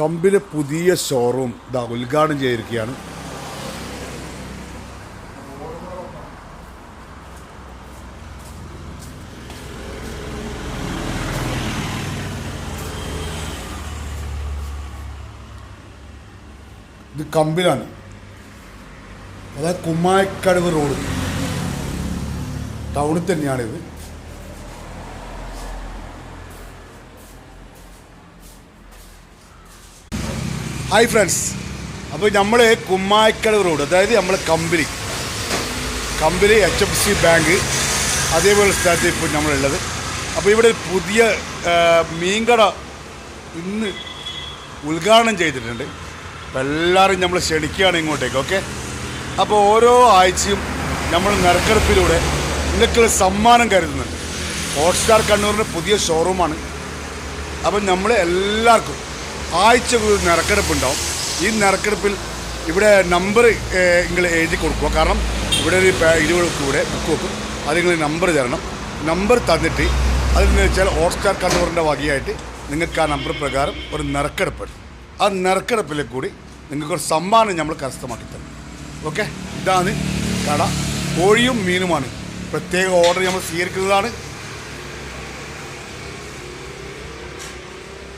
കമ്പിലെ പുതിയ ഷോറൂം ഇതാ ഉദ്ഘാടനം ചെയ്തിരിക്കുകയാണ്. ഇത് കമ്പിലാണ്. അതായത് കുമ്മായക്കടവ് റോഡ്. ടൗണിൽ തന്നെയാണിത്. ഹായ് ഫ്രണ്ട്സ് അപ്പോൾ നമ്മൾ കുമ്മായിക്കട റോഡ് അതായത് നമ്മൾ company company H F C bank അതേപോലെ സ്ഥലത്ത് ഇപ്പോൾ നമ്മളുള്ളത് അപ്പോൾ ഇവിടെ പുതിയ മീൻകട ഇന്ന് ഉദ്ഘാടനം ചെയ്തിട്ടുണ്ട്. എല്ലാവരും നമ്മൾ ക്ഷണിക്കുകയാണ് ഇങ്ങോട്ടേക്ക് ഓക്കെ അപ്പോൾ ഓരോ ആഴ്ചയും നമ്മൾ നറുക്കെടുപ്പിലൂടെ നിങ്ങൾക്കുള്ള സമ്മാനം കരുതുന്നുണ്ട്. ഹോട്ട്സ്റ്റാർ കണ്ണൂരിന്റെ പുതിയ ഷോറൂമാണ് അപ്പം നമ്മൾ എല്ലാവർക്കും ആഴ്ച ഒരു നറുക്കെടുപ്പ് ഈ നറുക്കെടുപ്പിൽ ഇവിടെ നമ്പർ നിങ്ങൾ എഴുതി കൊടുക്കുക. കാരണം ഇവിടെ ഒരു പേ- കൂടെ ബുക്ക് വെക്കും. അത് നിങ്ങൾ നമ്പർ തരണം. നമ്പർ തന്നിട്ട് അതെന്ന് വെച്ചാൽ ഹോട്ട്സ്റ്റാർ കണ്ണൂറിന്റെ വകയായിട്ട് നിങ്ങൾക്ക് ആ നമ്പർ പ്രകാരം ഒരു നറുക്കെടുപ്പുണ്ട് ആ നറുക്കെടുപ്പിൽ കൂടി നിങ്ങൾക്ക് ഒരു സമ്മാനം നമ്മൾ കരസ്ഥമാക്കി തരും. ഓക്കെ ഇതാണ് കട. കോഴിയും മീനുമാണ്. പ്രത്യേക ഓർഡർ നമ്മൾ സ്വീകരിക്കുന്നതാണ്.